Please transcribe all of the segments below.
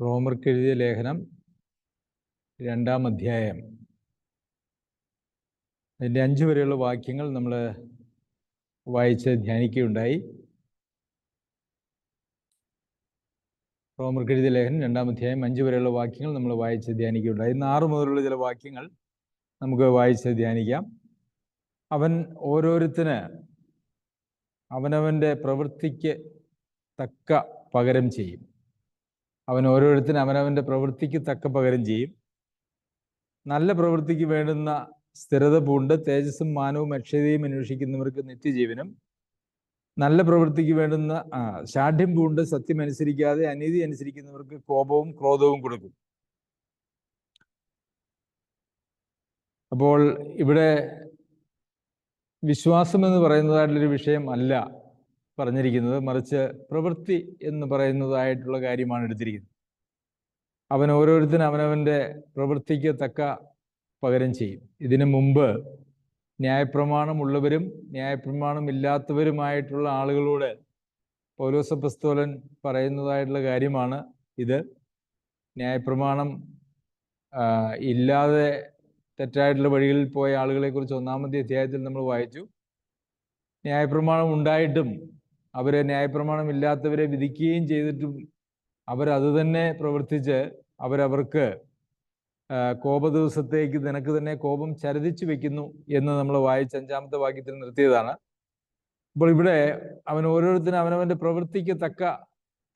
റോമർക്ക് എഴുതിയ ലേഖനം രണ്ടാം അധ്യായം. അതിന്റെ അഞ്ച് വരെയുള്ള വാക്യങ്ങൾ നമ്മൾ വായിച്ച് ധ്യാനിക്കുകയുണ്ടായി. റോമർക്ക് എഴുതിയ ലേഖനം രണ്ടാം അധ്യായം അഞ്ച് വരെയുള്ള വാക്യങ്ങൾ നമ്മൾ വായിച്ച് ധ്യാനിക്കുകയുണ്ടായി. ഇന്ന് ആറ് മുതലുള്ള ചില വാക്യങ്ങൾ നമുക്ക് വായിച്ച് ധ്യാനിക്കാം. അവൻ ഓരോരുത്തന് അവനവന്റെ പ്രവൃത്തിക്ക് തക്ക പകരം ചെയ്യും. അവൻ ഓരോരുത്തരും അവനവന്റെ പ്രവൃത്തിക്ക് തക്ക പകരം ചെയ്യും. നല്ല പ്രവൃത്തിക്ക് വേണ്ടുന്ന സ്ഥിരത പൂണ്ട് തേജസ്സും മാനവും അക്ഷതയും അന്വേഷിക്കുന്നവർക്ക് നിത്യജീവനും. നല്ല പ്രവൃത്തിക്ക് വേണ്ടുന്ന ശാഠ്യം പൂണ്ട് സത്യം അനുസരിക്കാതെ അനീതി അനുസരിക്കുന്നവർക്ക് കോപവും ക്രോധവും കൊടുക്കും. അപ്പോൾ ഇവിടെ വിശ്വാസം എന്ന് പറയുന്നതായിട്ടുള്ളൊരു വിഷയം അല്ല പറഞ്ഞിരിക്കുന്നത് മറിച്ച് പ്രവൃത്തി എന്ന് പറയുന്നതായിട്ടുള്ള കാര്യമാണ് എടുത്തിരിക്കുന്നത്. അവൻ ഓരോരുത്തരും അവനവന്റെ പ്രവൃത്തിക്ക് തക്ക പകരം ചെയ്യും. ഇതിനു മുമ്പ് ന്യായപ്രമാണമുള്ളവരും ന്യായപ്രമാണം ഇല്ലാത്തവരുമായിട്ടുള്ള ആളുകളോട് പൗലോസപ്പസ്തോലൻ പറയുന്നതായിട്ടുള്ള കാര്യമാണ് ഇത്. ന്യായപ്രമാണം ഇല്ലാതെ തെറ്റായിട്ടുള്ള വഴികളിൽ പോയ ആളുകളെക്കുറിച്ച് ഒന്നാമത്തെ അധ്യായത്തിൽ നമ്മൾ വായിച്ചു. ന്യായപ്രമാണം ഉണ്ടായിട്ടും അവരെ ന്യായപ്രമാണം ഇല്ലാത്തവരെ വിധിക്കുകയും ചെയ്തിട്ടും അവരത് തന്നെ പ്രവർത്തിച്ച് അവരവർക്ക് കോപ ദിവസത്തേക്ക് നിനക്ക് തന്നെ കോപം ചരതിച്ചു വെക്കുന്നു എന്ന് നമ്മൾ വായിച്ച അഞ്ചാമത്തെ വാക്യത്തിൽ നിർത്തിയതാണ്. അപ്പോൾ ഇവിടെ അവൻ ഓരോരുത്തരും അവനവന്റെ പ്രവൃത്തിക്ക് തക്ക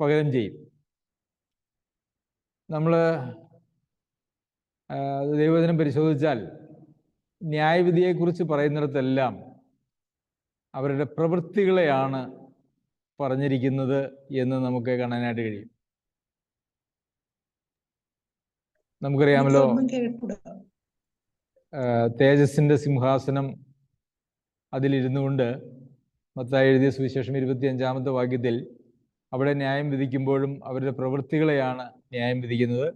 പകരം ചെയ്യും. നമ്മൾ ദൈവദിനം പരിശോധിച്ചാൽ ന്യായവിധിയെക്കുറിച്ച് പറയുന്നിടത്തെല്ലാം അവരുടെ പ്രവൃത്തികളെയാണ് പറഞ്ഞിരിക്കുന്നത് എന്ന് നമുക്ക് കാണാനായിട്ട് കഴിയും. നമുക്കറിയാമല്ലോ തേജസിന്റെ സിംഹാസനം അതിലിരുന്നു കൊണ്ട് മത്തായി എഴുതിയ സുവിശേഷം ഇരുപത്തി അഞ്ചാമത്തെ വാക്യത്തിൽ അവിടെ ന്യായം വിധിക്കുമ്പോഴും അവരുടെ പ്രവൃത്തികളെയാണ് ന്യായം വിധിക്കുന്നത്.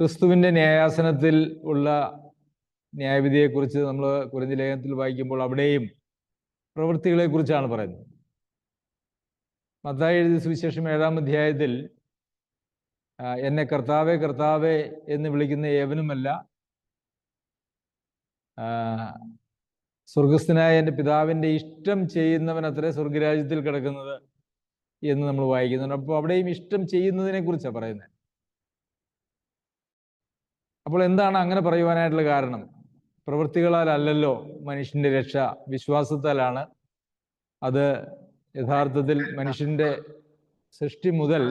ക്രിസ്തുവിന്റെ ന്യായാസനത്തിൽ ഉള്ള ന്യായവിധിയെക്കുറിച്ച് നമ്മൾ കുറഞ്ഞ ലേഖനത്തിൽ വായിക്കുമ്പോൾ അവിടെയും പ്രവൃത്തികളെക്കുറിച്ചാണ് പറയുന്നത്. മത്തായി എഴുതിയ സുവിശേഷം ഏഴാം അധ്യായത്തിൽ എന്നെ കർത്താവെ കർത്താവെ എന്ന് വിളിക്കുന്ന ഏവനുമല്ല സ്വർഗസ്ഥനായ എന്റെ പിതാവിന്റെ ഇഷ്ടം ചെയ്യുന്നവൻ അത്രേ സ്വർഗരാജ്യത്തിൽ കിടക്കുന്നത് എന്ന് നമ്മൾ വായിക്കുന്നുണ്ട്. അപ്പോൾ അവിടെയും ഇഷ്ടം ചെയ്യുന്നതിനെ കുറിച്ചാണ് പറയുന്നത്. അപ്പോൾ എന്താണ് അങ്ങനെ പറയുവാനായിട്ടുള്ള കാരണം? പ്രവൃത്തികളാലല്ലോ മനുഷ്യന്റെ രക്ഷ വിശ്വാസത്താലാണ് അത് യഥാർത്ഥത്തിൽ മനുഷ്യന്റെ സൃഷ്ടി മുതൽ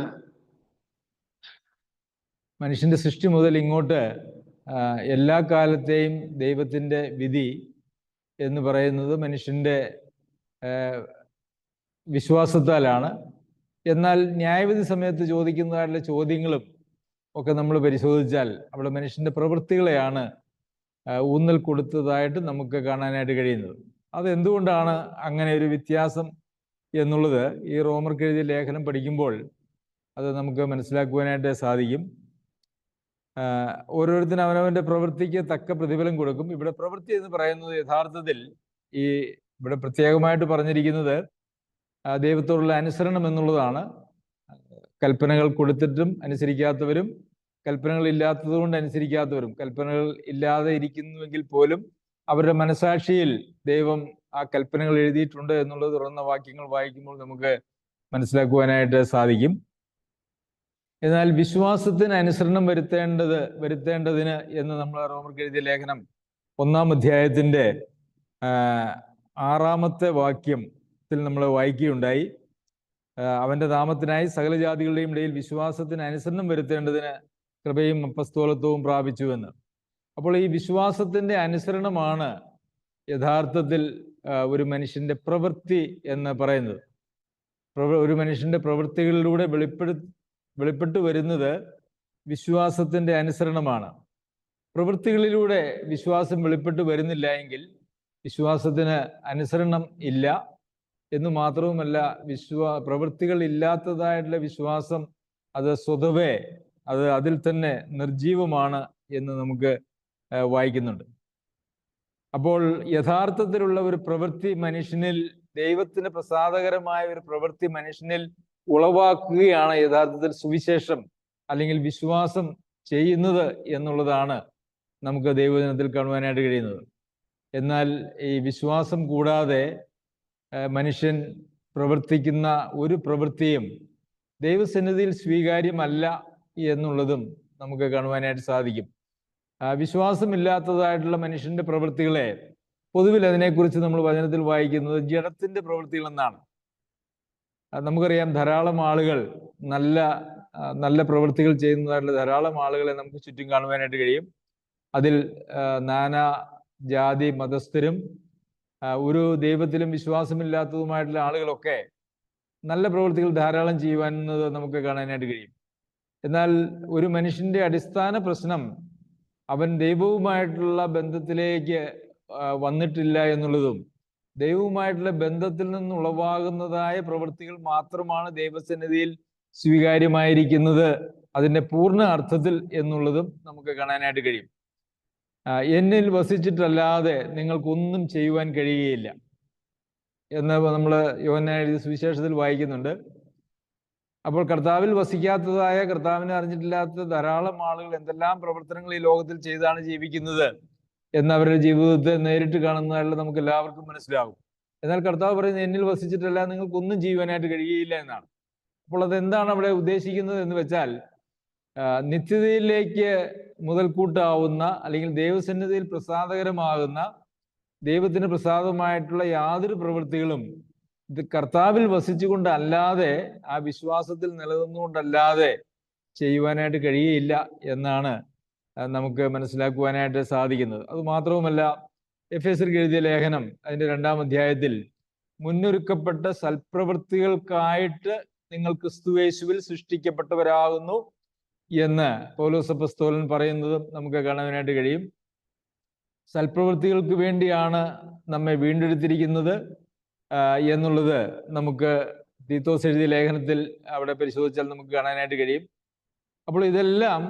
മനുഷ്യന്റെ സൃഷ്ടി മുതൽ ഇങ്ങോട്ട് എല്ലാ കാലത്തെയും ദൈവത്തിന്റെ വിധി എന്ന് പറയുന്നത് മനുഷ്യന്റെ വിശ്വാസത്താലാണ്. എന്നാൽ ന്യായവിധി സമയത്ത് ചോദിക്കുന്നതായിട്ടുള്ള ചോദ്യങ്ങളും ഒക്കെ നമ്മൾ പരിശോധിച്ചാൽ അവിടെ മനുഷ്യന്റെ പ്രവൃത്തികളെയാണ് ഊന്നൽ കൊടുത്തതായിട്ട് നമുക്ക് കാണാനായിട്ട് കഴിയുന്നത്. അത് എന്തുകൊണ്ടാണ് അങ്ങനെ ഒരു വ്യത്യാസം എന്നുള്ളത് ഈ റോമർക്ക് എഴുതിയ ലേഖനം പഠിക്കുമ്പോൾ അത് നമുക്ക് മനസ്സിലാക്കുവാനായിട്ട് സാധിക്കും. ഓരോരുത്തരും അവനവന്റെ പ്രവൃത്തിക്ക് തക്ക പ്രതിഫലം കൊടുക്കും. ഇവിടെ പ്രവൃത്തി എന്ന് പറയുന്നത് യഥാർത്ഥത്തിൽ ഈ ഇവിടെ പ്രത്യേകമായിട്ട് പറഞ്ഞിരിക്കുന്നത് ദൈവത്തോടുള്ള അനുസരണം എന്നുള്ളതാണ്. കൽപ്പനകൾ കൊടുത്തിട്ടും അനുസരിക്കാത്തവരും കൽപ്പനകൾ ഇല്ലാത്തതുകൊണ്ട് അനുസരിക്കാത്തവരും കൽപ്പനകൾ ഇല്ലാതെ ഇരിക്കുന്നുവെങ്കിൽ പോലും അവരുടെ മനസാക്ഷിയിൽ ദൈവം ആ കൽപ്പനകൾ എഴുതിയിട്ടുണ്ട് എന്നുള്ളത് തുറന്ന വാക്യങ്ങൾ വായിക്കുമ്പോൾ നമുക്ക് മനസ്സിലാക്കുവാനായിട്ട് സാധിക്കും. എന്നാൽ വിശ്വാസത്തിന് അനുസരണം വരുത്തേണ്ടത് വരുത്തേണ്ടതിന് എന്ന് നമ്മൾ റോമർക്ക് എഴുതിയ ലേഖനം ഒന്നാം അധ്യായത്തിന്റെ ആറാമത്തെ വാക്യത്തിൽ നമ്മൾ വായിക്കുകയുണ്ടായി. അവന്റെ നാമത്തിനായി സകല ജാതികളുടെയും ഇടയിൽ വിശ്വാസത്തിന് അനുസരണം വരുത്തേണ്ടതിന് കൃപയും അപ്പസ്തോലത്വവും പ്രാപിച്ചുവെന്ന്. അപ്പോൾ ഈ വിശ്വാസത്തിന്റെ അനുസരണമാണ് യഥാർത്ഥത്തിൽ ഒരു മനുഷ്യന്റെ പ്രവൃത്തി എന്ന് പറയുന്നത്. ഒരു മനുഷ്യന്റെ പ്രവൃത്തികളിലൂടെ വെളിപ്പെടു വെളിപ്പെട്ടു വരുന്നത് വിശ്വാസത്തിന്റെ അനുസരണമാണ്. പ്രവൃത്തികളിലൂടെ വിശ്വാസം വെളിപ്പെട്ടു വരുന്നില്ല എങ്കിൽ വിശ്വാസത്തിന് അനുസരണം ഇല്ല. എന്ന് മാത്രവുമല്ല വിശ്വാ പ്രവൃത്തികൾ ഇല്ലാത്തതായിട്ടുള്ള വിശ്വാസം അത് സ്വതവേ അത് അതിൽ തന്നെ നിർജീവമാണ് എന്ന് നമുക്ക് വായിക്കുന്നുണ്ട്. അപ്പോൾ യഥാർത്ഥത്തിലുള്ള ഒരു പ്രവൃത്തി മനുഷ്യനിൽ ദൈവത്തിന് പ്രസാദകരമായ ഒരു പ്രവൃത്തി മനുഷ്യനിൽ ഉളവാക്കുകയാണ് യഥാർത്ഥത്തിൽ സുവിശേഷം അല്ലെങ്കിൽ വിശ്വാസം ചെയ്യുന്നത് എന്നുള്ളതാണ് നമുക്ക് ദൈവജനത്തിൽ കാണുവാനായിട്ട് കഴിയുന്നത്. എന്നാൽ ഈ വിശ്വാസം കൂടാതെ മനുഷ്യൻ പ്രവർത്തിക്കുന്ന ഒരു പ്രവൃത്തിയും ദൈവസന്നിധിയിൽ സ്വീകാര്യമല്ല എന്നുള്ളതും നമുക്ക് കാണുവാനായിട്ട് സാധിക്കും. വിശ്വാസമില്ലാത്തതായിട്ടുള്ള മനുഷ്യന്റെ പ്രവൃത്തികളെ പൊതുവിൽ അതിനെക്കുറിച്ച് നമ്മൾ വചനത്തിൽ വായിക്കുന്നത് ജഡത്തിന്റെ പ്രവൃത്തികൾ എന്നാണ് നമുക്കറിയാം ധാരാളം ആളുകൾ നല്ല നല്ല പ്രവൃത്തികൾ ചെയ്യുന്നതായിട്ടുള്ള ധാരാളം ആളുകളെ നമുക്ക് ചുറ്റും കാണുവാനായിട്ട് കഴിയും. അതിൽ നാനാ ജാതി മതസ്ഥരും ഒരു ദൈവത്തിലും വിശ്വാസമില്ലാത്തതുമായിട്ടുള്ള ആളുകളൊക്കെ നല്ല പ്രവൃത്തികൾ ധാരാളം ചെയ്യുവാനെന്നത് നമുക്ക് കാണാനായിട്ട് കഴിയും. എന്നാൽ ഒരു മനുഷ്യന്റെ അടിസ്ഥാന പ്രശ്നം അവൻ ദൈവവുമായിട്ടുള്ള ബന്ധത്തിലേക്ക് വന്നിട്ടില്ല എന്നുള്ളതും ദൈവവുമായിട്ടുള്ള ബന്ധത്തിൽ നിന്ന് ഉളവാകുന്നതായ പ്രവൃത്തികൾ മാത്രമാണ് ദൈവസന്നിധിയിൽ സ്വീകാര്യമായിരിക്കുന്നത്. അതിന്റെ പൂർണ അർത്ഥത്തിൽ എന്നുള്ളതും നമുക്ക് കാണാനായിട്ട് കഴിയും. എന്നിൽ വസിച്ചിട്ടല്ലാതെ നിങ്ങൾക്കൊന്നും ചെയ്യുവാൻ കഴിയുകയില്ല. എന്ന് നമ്മൾ യോഹന്നാൻ സുവിശേഷത്തിൽ വായിക്കുന്നുണ്ട്. അപ്പോൾ കർത്താവിൽ വസിക്കാത്തതായ കർത്താവിനെ അറിഞ്ഞിട്ടില്ലാത്ത ധാരാളം ആളുകൾ എന്തെല്ലാം പ്രവർത്തനങ്ങൾ ഈ ലോകത്തിൽ ചെയ്താണ് ജീവിക്കുന്നത് എന്ന് അവരുടെ ജീവിതത്തെ നേരിട്ട് കാണുന്നതായിട്ട് നമുക്ക് എല്ലാവർക്കും മനസ്സിലാകും എന്നാൽ കർത്താവ് പറയുന്നത് എന്നിൽ വസിച്ചിട്ടല്ല നിങ്ങൾക്കൊന്നും ജീവനായിട്ട് കഴിയുകയില്ല എന്നാണ്. അപ്പോൾ അതെന്താണ് അവിടെ ഉദ്ദേശിക്കുന്നത് എന്ന് വെച്ചാൽ നിത്യതയിലേക്ക് മുതൽക്കൂട്ടാവുന്ന അല്ലെങ്കിൽ ദൈവസന്നിധിയിൽ പ്രസാദകരമാകുന്ന ദൈവത്തിന് പ്രസാദമായിട്ടുള്ള യാതൊരു പ്രവൃത്തികളും ഇത് കർത്താവിൽ വസിച്ചുകൊണ്ടല്ലാതെ ആ വിശ്വാസത്തിൽ നിലനിന്നുകൊണ്ടല്ലാതെ ചെയ്യുവാനായിട്ട് കഴിയയില്ല എന്നാണ് നമുക്ക് മനസ്സിലാക്കുവാനായിട്ട് സാധിക്കുന്നത്. അത് മാത്രവുമല്ല എഫ് എസ് എഴുതിയ ലേഖനം അതിന്റെ രണ്ടാം അധ്യായത്തിൽ മുന്നൊരുക്കപ്പെട്ട സൽപ്രവൃത്തികൾക്കായിട്ട് നിങ്ങൾ ക്രിസ്തുവേശുവിൽ സൃഷ്ടിക്കപ്പെട്ടവരാകുന്നു എന്ന് പൗലോസ് അപ്പസ്തോലൻ പറയുന്നതും നമുക്ക് കാണാനായിട്ട് കഴിയും. സൽപ്രവൃത്തികൾക്ക് വേണ്ടിയാണ് നമ്മെ വീണ്ടെടുത്തിരിക്കുന്നത്. എന്നുള്ളത് നമുക്ക് തീത്തോസ് എഴുതിയ ലേഖനത്തിൽ അവിടെ പരിശോധിച്ചാൽ നമുക്ക് കാണാനായിട്ട് കഴിയും. അപ്പോൾ ഇതെല്ലാം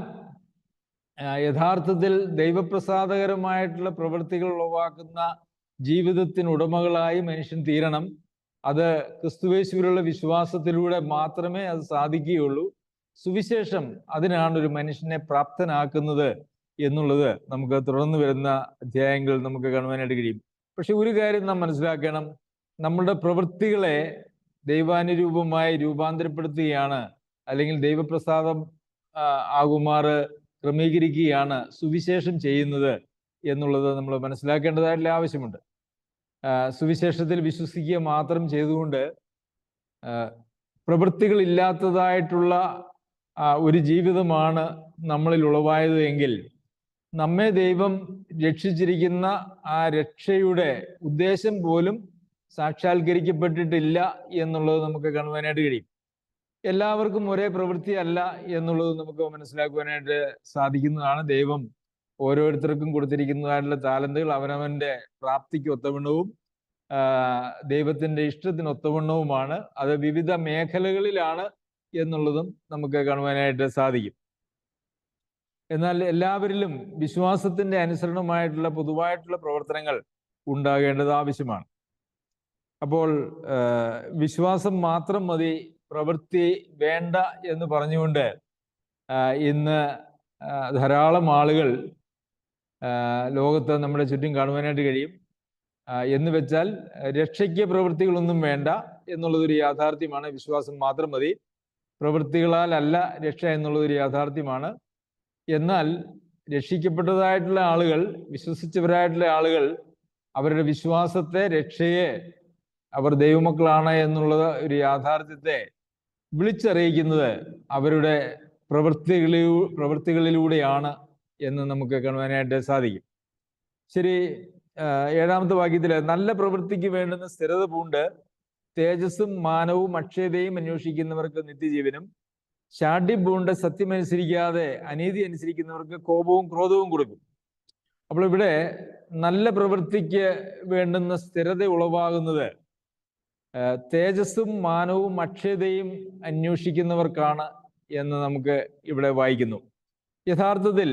യഥാർത്ഥത്തിൽ ദൈവപ്രസാദകരമായിട്ടുള്ള പ്രവൃത്തികൾ ഉളവാക്കുന്ന ജീവിതത്തിന് ഉടമകളായി മനുഷ്യൻ തീരണം. അത് ക്രിസ്തുവേശുവിലുള്ള വിശ്വാസത്തിലൂടെ മാത്രമേ അത് സാധിക്കുകയുള്ളൂ. സുവിശേഷം അതിനാണ് ഒരു മനുഷ്യനെ പ്രാപ്തനാക്കുന്നത് എന്നുള്ളത് നമുക്ക് തുടർന്ന് വരുന്ന അധ്യായങ്ങളിൽ നമുക്ക് കാണുവാനായിട്ട് കഴിയും. പക്ഷെ ഒരു കാര്യം നാം മനസ്സിലാക്കണം. നമ്മുടെ പ്രവൃത്തികളെ ദൈവാനുരൂപമായി രൂപാന്തരപ്പെടുത്തുകയാണ് അല്ലെങ്കിൽ ദൈവപ്രസാദം ആകുമാറ് ക്രമീകരിക്കുകയാണ് സുവിശേഷം ചെയ്യുന്നത് എന്നുള്ളത് നമ്മൾ മനസ്സിലാക്കേണ്ടതായിട്ടുള്ള ആവശ്യമുണ്ട്. സുവിശേഷത്തിൽ വിശ്വസിക്കുക മാത്രം ചെയ്തുകൊണ്ട് പ്രവൃത്തികളില്ലാത്തതായിട്ടുള്ള ഒരു ജീവിതമാണ് നമ്മളിൽ ഉളവായത് എങ്കിൽ നമ്മെ ദൈവം രക്ഷിച്ചിരിക്കുന്ന ആ രക്ഷയുടെ ഉദ്ദേശം പോലും സാക്ഷാത്കരിക്കപ്പെട്ടിട്ടില്ല എന്നുള്ളത് നമുക്ക് കാണുവാനായിട്ട് കഴിയും. എല്ലാവർക്കും ഒരേ പ്രവൃത്തി അല്ല എന്നുള്ളത് നമുക്ക് മനസ്സിലാക്കുവാനായിട്ട് സാധിക്കുന്നതാണ്. ദൈവം ഓരോരുത്തർക്കും കൊടുത്തിരിക്കുന്നതായിട്ടുള്ള താലന്തുകൾ അവനവന്റെ പ്രാപ്തിക്ക് ഒത്തവണ്ണവും ദൈവത്തിന്റെ ഇഷ്ടത്തിന് ഒത്തവണ്ണവുമാണ്. അത് വിവിധ മേഖലകളിലാണ് എന്നുള്ളതും നമുക്ക് കാണുവാനായിട്ട് സാധിക്കും. എന്നാൽ എല്ലാവരിലും വിശ്വാസത്തിന്റെ അനുസരണമായിട്ടുള്ള പൊതുവായിട്ടുള്ള പ്രവർത്തനങ്ങൾ ഉണ്ടാകേണ്ടത് ആവശ്യമാണ്. അപ്പോൾ വിശ്വാസം മാത്രം മതി പ്രവൃത്തി വേണ്ട എന്ന് പറഞ്ഞുകൊണ്ട് ഇന്ന് ധാരാളം ആളുകൾ ലോകത്ത് നമ്മുടെ ചുറ്റും കാണുവാനായിട്ട് കഴിയും. എന്ന് വെച്ചാൽ രക്ഷയ്ക്ക് പ്രവൃത്തികളൊന്നും വേണ്ട എന്നുള്ളതൊരു യാഥാർത്ഥ്യമാണ്. വിശ്വാസം മാത്രം മതി. പ്രവൃത്തികളാൽ അല്ല രക്ഷ എന്നുള്ളതൊരു യാഥാർത്ഥ്യമാണ്. എന്നാൽ രക്ഷിക്കപ്പെട്ടതായിട്ടുള്ള ആളുകൾ വിശ്വസിച്ചവരായിട്ടുള്ള ആളുകൾ അവരുടെ വിശ്വാസത്തെ രക്ഷയെ അവർ ദൈവമക്കളാണ് എന്നുള്ള ഒരു യാഥാർത്ഥ്യത്തെ വിളിച്ചറിയിക്കുന്നത് അവരുടെ പ്രവൃത്തികളി പ്രവൃത്തികളിലൂടെയാണ് എന്ന് നമുക്ക് കാണുവാനായിട്ട് സാധിക്കും. ശരി ഏഴാമത്തെ വാക്യത്തിൽ നല്ല പ്രവൃത്തിക്ക് വേണ്ടുന്ന സ്ഥിരത പൂണ്ട് തേജസ്സും മാനവും അക്ഷയതയും അന്വേഷിക്കുന്നവർക്ക് നിത്യജീവനും ശാഠ്യം പൂണ്ട് സത്യം അനുസരിക്കാതെ അനീതി അനുസരിക്കുന്നവർക്ക് കോപവും ക്രോധവും കൊടുക്കും. അപ്പോൾ ഇവിടെ നല്ല പ്രവൃത്തിക്ക് വേണ്ടുന്ന സ്ഥിരത ഉളവാകുന്നത് തേജസ്സും മാനവും അക്ഷയതയും അന്വേഷിക്കുന്നവർക്കാണ് എന്ന് നമുക്ക് ഇവിടെ വായിക്കുന്നു. യഥാർത്ഥത്തിൽ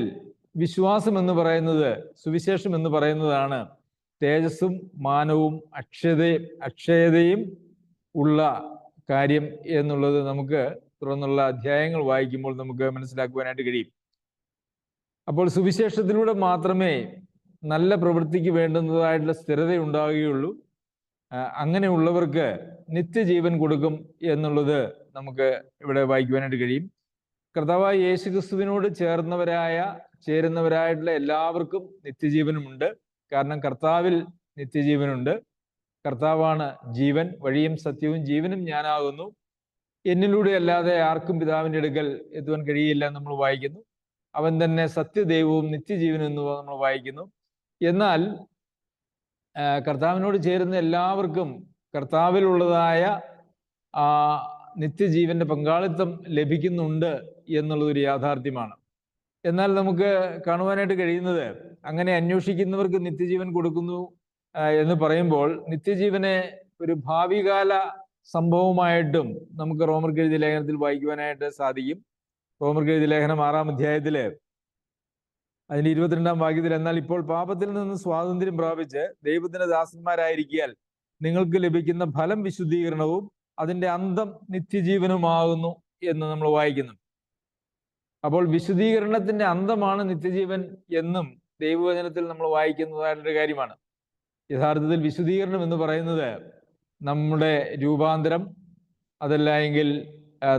വിശ്വാസം എന്ന് പറയുന്നത് സുവിശേഷം എന്ന് പറയുന്നതാണ് തേജസ്സും മാനവും അക്ഷയതയും അക്ഷയതയും ഉള്ള കാര്യം എന്നുള്ളത് നമുക്ക് തുറന്നുള്ള അധ്യായങ്ങൾ വായിക്കുമ്പോൾ നമുക്ക് മനസ്സിലാക്കുവാനായിട്ട് കഴിയും. അപ്പോൾ സുവിശേഷത്തിലൂടെ മാത്രമേ നല്ല പ്രവൃത്തിക്ക് വേണ്ടുന്നതായിട്ടുള്ള സ്ഥിരത ഉണ്ടാവുകയുള്ളൂ അങ്ങനെയുള്ളവർക്ക് നിത്യജീവൻ കൊടുക്കും എന്നുള്ളത് നമുക്ക് ഇവിടെ വായിക്കുവാനായിട്ട് കഴിയും. കർത്താവായ യേശു ക്രിസ്തുവിനോട് ചേർന്നവരായ ചേരുന്നവരായിട്ടുള്ള എല്ലാവർക്കും നിത്യജീവനുമുണ്ട്. കാരണം കർത്താവിൽ നിത്യജീവനുണ്ട്. കർത്താവാണ് ജീവൻ വഴിയും സത്യവും ജീവനും ഞാനാകുന്നു. എന്നിലൂടെ അല്ലാതെ ആർക്കും പിതാവിന്റെ അടുക്കൽ എത്തുവാൻ കഴിയില്ല നമ്മൾ വായിക്കുന്നു. അവൻ തന്നെ സത്യദൈവവും നിത്യജീവനും എന്ന് നമ്മൾ വായിക്കുന്നു. എന്നാൽ കർത്താവിനോട് ചേരുന്ന എല്ലാവർക്കും കർത്താവിലുള്ളതായ ആ നിത്യജീവന്റെ പങ്കാളിത്തം ലഭിക്കുന്നുണ്ട് എന്നുള്ളതൊരു യാഥാർത്ഥ്യമാണ്. എന്നാൽ നമുക്ക് കാണുവാനായിട്ട് കഴിയുന്നത് അങ്ങനെ അന്വേഷിക്കുന്നവർക്ക് നിത്യജീവൻ കൊടുക്കുന്നു എന്ന് പറയുമ്പോൾ നിത്യജീവനെ ഒരു ഭാവികാല സംഭവമായിട്ടും നമുക്ക് റോമർ കെഴുതി ലേഖനത്തിൽ വായിക്കുവാനായിട്ട് സാധിക്കും. റോമർ കെഴുതി ലേഖനം ആറാം അധ്യായത്തിൽ അതിന്റെ ഇരുപത്തിരണ്ടാം വാക്യത്തിൽ എന്നാൽ ഇപ്പോൾ പാപത്തിൽ നിന്ന് സ്വാതന്ത്ര്യം പ്രാപിച്ച് ദൈവത്തിന്റെ ദാസന്മാരായിരിക്കാൽ നിങ്ങൾക്ക് ലഭിക്കുന്ന ഫലം വിശുദ്ധീകരണവും അതിന്റെ അന്തം നിത്യജീവനുമാകുന്നു എന്ന് നമ്മൾ വായിക്കുന്നു. അപ്പോൾ വിശുദ്ധീകരണത്തിന്റെ അന്തമാണ് നിത്യജീവൻ എന്നും ദൈവവചനത്തിൽ നമ്മൾ വായിക്കുന്നതായിട്ടൊരു കാര്യമാണ്. യഥാർത്ഥത്തിൽ വിശുദ്ധീകരണം എന്ന് പറയുന്നത് നമ്മുടെ രൂപാന്തരം അതല്ല എങ്കിൽ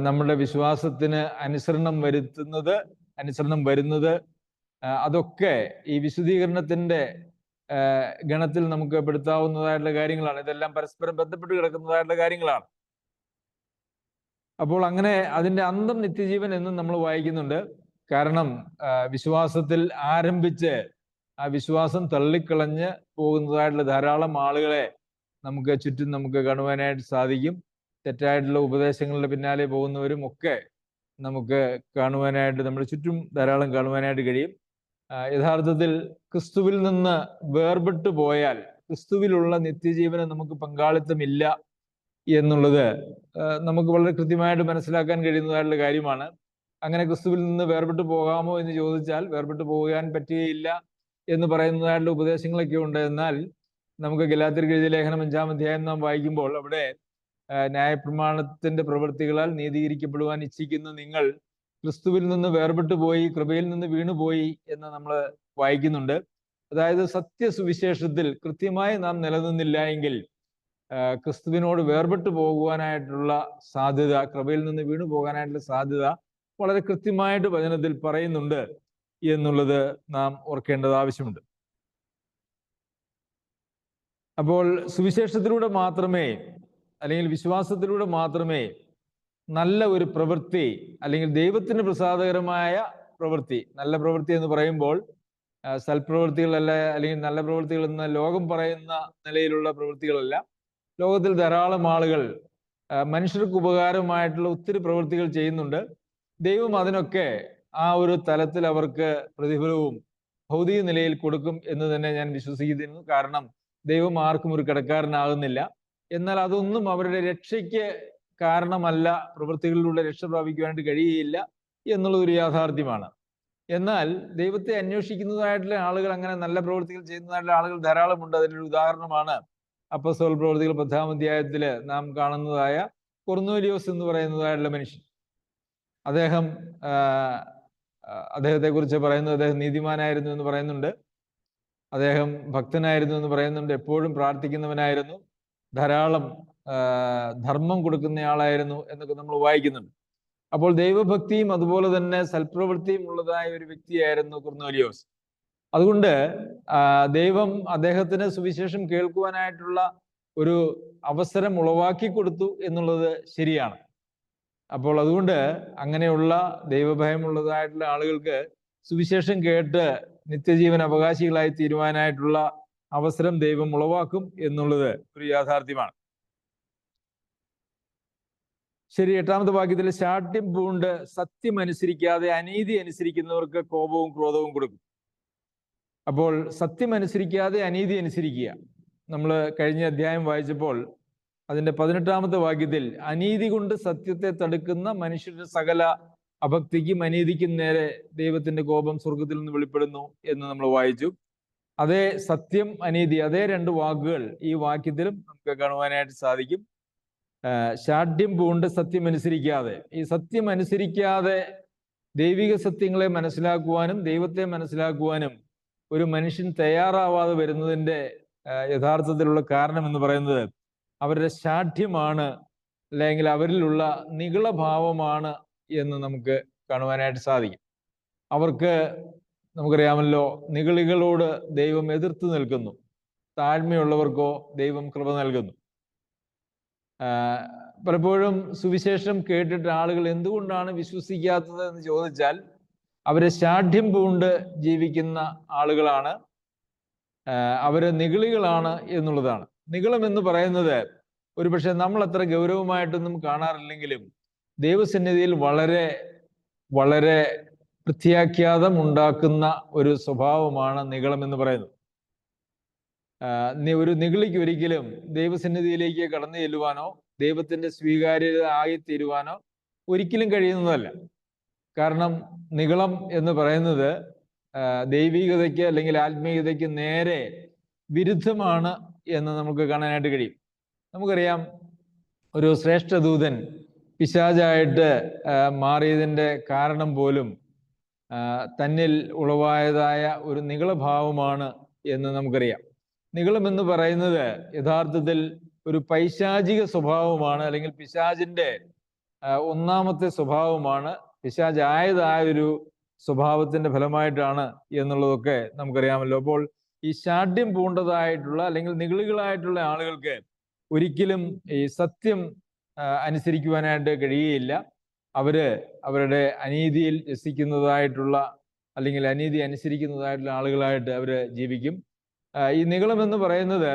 നമ്മുടെ വിശ്വാസത്തിന് അനുസരണം വരുത്തുന്നത് അനുസരണം വരുന്നത് അതൊക്കെ ഈ വിശുദ്ധീകരണത്തിന്റെ ഗണത്തിൽ നമുക്ക് പെടുത്താവുന്നതായിട്ടുള്ള കാര്യങ്ങളാണ്. ഇതെല്ലാം പരസ്പരം ബന്ധപ്പെട്ട് കിടക്കുന്നതായിട്ടുള്ള കാര്യങ്ങളാണ്. അപ്പോൾ അങ്ങനെ അതിന്റെ അന്തം നിത്യജീവൻ എന്നും നമ്മൾ വായിക്കുന്നുണ്ട്. കാരണം വിശ്വാസത്തിൽ ആരംഭിച്ച് ആ വിശ്വാസം തള്ളിക്കളഞ്ഞ് പോകുന്നതായിട്ടുള്ള ധാരാളം ആളുകളെ നമുക്ക് ചുറ്റും നമുക്ക് കാണുവാനായിട്ട് സാധിക്കും. തെറ്റായിട്ടുള്ള ഉപദേശങ്ങളുടെ പിന്നാലെ പോകുന്നവരും ഒക്കെ നമുക്ക് കാണുവാനായിട്ട് നമ്മുടെ ചുറ്റും ധാരാളം കാണുവാനായിട്ട് കഴിയും. യഥാർത്ഥത്തിൽ ക്രിസ്തുവിൽ നിന്ന് വേർപെട്ടു പോയാൽ ക്രിസ്തുവിലുള്ള നിത്യജീവന് നമുക്ക് പങ്കാളിത്തമില്ല എന്നുള്ളത് നമുക്ക് വളരെ കൃത്യമായിട്ട് മനസ്സിലാക്കാൻ കഴിയുന്നതായിട്ടുള്ള കാര്യമാണ്. അങ്ങനെ ക്രിസ്തുവിൽ നിന്ന് വേർപെട്ടു പോകാമോ എന്ന് ചോദിച്ചാൽ വേർപെട്ടു പോകാൻ പറ്റുകയില്ല എന്ന് പറയുന്നതായിട്ടുള്ള ഉപദേശങ്ങളൊക്കെ ഉണ്ട്. എന്നാൽ നമുക്ക് ഗലാത്തിർ എഴുതിയ ലേഖനം അഞ്ചാം അധ്യായം നാം വായിക്കുമ്പോൾ അവിടെ ന്യായപ്രമാണത്തിന്റെ പ്രവൃത്തികളാൽ നീതീകരിക്കപ്പെടുവാൻ ഇച്ഛിക്കുന്ന നിങ്ങൾ ക്രിസ്തുവിൽ നിന്ന് വേർപെട്ടു പോയി കൃപയിൽ നിന്ന് വീണുപോയി എന്ന് നമ്മൾ വായിക്കുന്നുണ്ട്. അതായത് സത്യസുവിശേഷത്തിൽ കൃത്യമായി നാം നിലനിന്നില്ല എങ്കിൽ ക്രിസ്തുവിനോട് വേർപെട്ടു പോകുവാനായിട്ടുള്ള സാധ്യത കൃപയിൽ നിന്ന് വീണു പോകാനായിട്ടുള്ള സാധ്യത വളരെ കൃത്യമായിട്ട് വചനത്തിൽ പറയുന്നുണ്ട് എന്നുള്ളത് നാം ഓർക്കേണ്ടത് ആവശ്യമുണ്ട്. അപ്പോൾ സുവിശേഷത്തിലൂടെ മാത്രമേ അല്ലെങ്കിൽ വിശ്വാസത്തിലൂടെ മാത്രമേ നല്ല ഒരു പ്രവൃത്തി അല്ലെങ്കിൽ ദൈവത്തിന് പ്രസാദകരമായ പ്രവൃത്തി നല്ല പ്രവൃത്തി എന്ന് പറയുമ്പോൾ സൽപ്രവൃത്തികളല്ല അല്ലെങ്കിൽ നല്ല പ്രവൃത്തികൾ എന്ന ലോകം പറയുന്ന നിലയിലുള്ള പ്രവൃത്തികളല്ല. ലോകത്തിൽ ധാരാളം ആളുകൾ മനുഷ്യർക്ക് ഉപകാരമായിട്ടുള്ള ഒത്തിരി പ്രവൃത്തികൾ ചെയ്യുന്നുണ്ട്. ദൈവം അതിനൊക്കെ ആ ഒരു തലത്തിൽ അവർക്ക് പ്രതിഫലവും ഭൗതിക നിലയിൽ കൊടുക്കും എന്ന് തന്നെ ഞാൻ വിശ്വസിക്കുന്നു. കാരണം ദൈവം ആർക്കും ഒരു കിടക്കാരനാകുന്നില്ല. എന്നാൽ അതൊന്നും അവരുടെ രക്ഷയ്ക്ക് കാരണമല്ല പ്രവൃത്തികളിലൂടെ രക്ഷ പ്രാപിക്കുവാനായിട്ട് കഴിയുകയില്ല എന്നുള്ളത് ഒരു യാഥാർത്ഥ്യമാണ്. എന്നാൽ ദൈവത്തെ അന്വേഷിക്കുന്നതായിട്ടുള്ള ആളുകൾ അങ്ങനെ നല്ല പ്രവൃത്തികൾ ചെയ്യുന്നതായിട്ടുള്ള ആളുകൾ ധാരാളമുണ്ട് അതിനൊരു ഉദാഹരണമാണ് അപ്പസ്തോൽ പ്രവൃത്തികൾ പത്താം അധ്യായത്തിൽ നാം കാണുന്നതായ കൊർന്നോലിയോസ് എന്ന് പറയുന്നതായിട്ടുള്ള മനുഷ്യൻ. അദ്ദേഹം അദ്ദേഹത്തെ കുറിച്ച് പറയുന്നത് അദ്ദേഹം നീതിമാനായിരുന്നു എന്ന് പറയുന്നുണ്ട്. അദ്ദേഹം ഭക്തനായിരുന്നു എന്ന് പറയുന്നുണ്ട്. എപ്പോഴും പ്രാർത്ഥിക്കുന്നവനായിരുന്നു. ധാരാളം ധർമ്മം കൊടുക്കുന്നയാളായിരുന്നു എന്നൊക്കെ നമ്മൾ വായിക്കുന്നുണ്ട്. അപ്പോൾ ദൈവഭക്തിയും അതുപോലെ തന്നെ സൽപ്രവൃത്തിയും ഉള്ളതായ ഒരു വ്യക്തിയായിരുന്നു കുർന്നോലിയോസ്. അതുകൊണ്ട് ദൈവം അദ്ദേഹത്തിന് സുവിശേഷം കേൾക്കുവാനായിട്ടുള്ള ഒരു അവസരം ഉളവാക്കി കൊടുത്തു എന്നുള്ളത് ശരിയാണ്. അപ്പോൾ അതുകൊണ്ട് അങ്ങനെയുള്ള ദൈവഭയമുള്ളതായിട്ടുള്ള ആളുകൾക്ക് സുവിശേഷം കേട്ട് നിത്യജീവൻ അവകാശികളായി തീരുവാനായിട്ടുള്ള അവസരം ദൈവം ഉളവാക്കും എന്നുള്ളത് ഒരു യാഥാർത്ഥ്യമാണ്. ശരി എട്ടാമത്തെ വാക്യത്തിൽ ശാഠ്യം പൂണ്ട് സത്യം അനുസരിക്കാതെ അനീതി അനുസരിക്കുന്നവർക്ക് കോപവും ക്രോധവും കൊടുക്കും. അപ്പോൾ സത്യം അനുസരിക്കാതെ അനീതി അനുസരിക്കുക. നമ്മൾ കഴിഞ്ഞ അധ്യായം വായിച്ചപ്പോൾ അതിന്റെ പതിനെട്ടാമത്തെ വാക്യത്തിൽ അനീതി കൊണ്ട് സത്യത്തെ തടുക്കുന്ന മനുഷ്യരുടെ സകല അഭക്തിക്കും അനീതിക്കും നേരെ ദൈവത്തിന്റെ കോപം സ്വർഗത്തിൽ നിന്ന് വെളിപ്പെടുന്നു എന്ന് നമ്മൾ വായിച്ചു. അതേ സത്യം അനീതി അതേ രണ്ട് വാക്കുകൾ ഈ വാക്യത്തിലും നമുക്ക് കാണുവാനായിട്ട് സാധിക്കും. ശാഠ്യം പൂണ്ട് സത്യം അനുസരിക്കാതെ. ഈ സത്യം അനുസരിക്കാതെ ദൈവിക സത്യങ്ങളെ മനസ്സിലാക്കുവാനും ദൈവത്തെ മനസ്സിലാക്കുവാനും ഒരു മനുഷ്യൻ തയ്യാറാവാതെ വരുന്നതിന്റെ യഥാർത്ഥത്തിലുള്ള കാരണം എന്ന് പറയുന്നത് അവരുടെ ശാഠ്യമാണ് അല്ലെങ്കിൽ അവരിലുള്ള നികളഭാവമാണ് എന്ന് നമുക്ക് കാണുവാനായിട്ട് സാധിക്കും. അവർക്ക് നമുക്കറിയാമല്ലോ നികളികളോട് ദൈവം എതിർത്ത് നിൽക്കുന്നു. താഴ്മയുള്ളവർക്കോ ദൈവം കൃപ നൽകുന്നു. പലപ്പോഴും സുവിശേഷം കേട്ടിട്ട് ആളുകൾ എന്തുകൊണ്ടാണ് വിശ്വസിക്കാത്തത് എന്ന് ചോദിച്ചാൽ അവരെ ശാഠ്യം പൂണ്ട് ജീവിക്കുന്ന ആളുകളാണ് അവർ നിഗളികളാണ് എന്നുള്ളതാണ്. നിഗളം എന്ന് പറയുന്നത് ഒരുപക്ഷെ നമ്മൾ അത്ര ഗൗരവമായിട്ടൊന്നും കാണാറില്ലെങ്കിലും ദൈവസന്നിധിയിൽ വളരെ വളരെ പ്രത്യാഖ്യാതം ഉണ്ടാക്കുന്ന ഒരു സ്വഭാവമാണ് നിഗളം എന്ന് പറയുന്നത്. ഒരു നിഗളിക്ക് ഒരിക്കലും ദൈവസന്നിധിയിലേക്ക് കടന്നു ചെല്ലുവാനോ ദൈവത്തിന്റെ സ്വീകാര്യത ആയിത്തീരുവാനോ ഒരിക്കലും കഴിയുന്നതല്ല. കാരണം നിഗളം എന്ന് പറയുന്നത് ദൈവികതയ്ക്ക് അല്ലെങ്കിൽ ആത്മീയതയ്ക്ക് നേരെ വിരുദ്ധമാണ് എന്ന് നമുക്ക് കാണാനായിട്ട് കഴിയും. നമുക്കറിയാം ഒരു ശ്രേഷ്ഠദൂതൻ പിശാചായിട്ട് മാറിയതിന്റെ കാരണം പോലും തന്നിൽ ഉളവായതായ ഒരു നികളഭാവമാണ് എന്ന് നമുക്കറിയാം. നികളം എന്ന് പറയുന്നത് യഥാർത്ഥത്തിൽ ഒരു പൈശാചിക സ്വഭാവമാണ് അല്ലെങ്കിൽ പിശാചിന്റെ ഒന്നാമത്തെ സ്വഭാവമാണ്. പിശാചായതായ ഒരു സ്വഭാവത്തിന്റെ ഫലമായിട്ടാണ് എന്നുള്ളതൊക്കെ നമുക്കറിയാമല്ലോ. അപ്പോൾ ഈ ശാഠ്യം പൂണ്ടതായിട്ടുള്ള അല്ലെങ്കിൽ നിഗളികളായിട്ടുള്ള ആളുകൾക്ക് ഒരിക്കലും ഈ സത്യം അനുസരിക്കുവാനായിട്ട് കഴിയുകയില്ല. അവർ അവരുടെ അനീതിയിൽ രസിക്കുന്നതായിട്ടുള്ള അല്ലെങ്കിൽ അനീതി അനുസരിക്കുന്നതായിട്ടുള്ള ആളുകളായിട്ട് അവർ ജീവിക്കും. ഈ നിഗളം എന്ന് പറയുന്നത്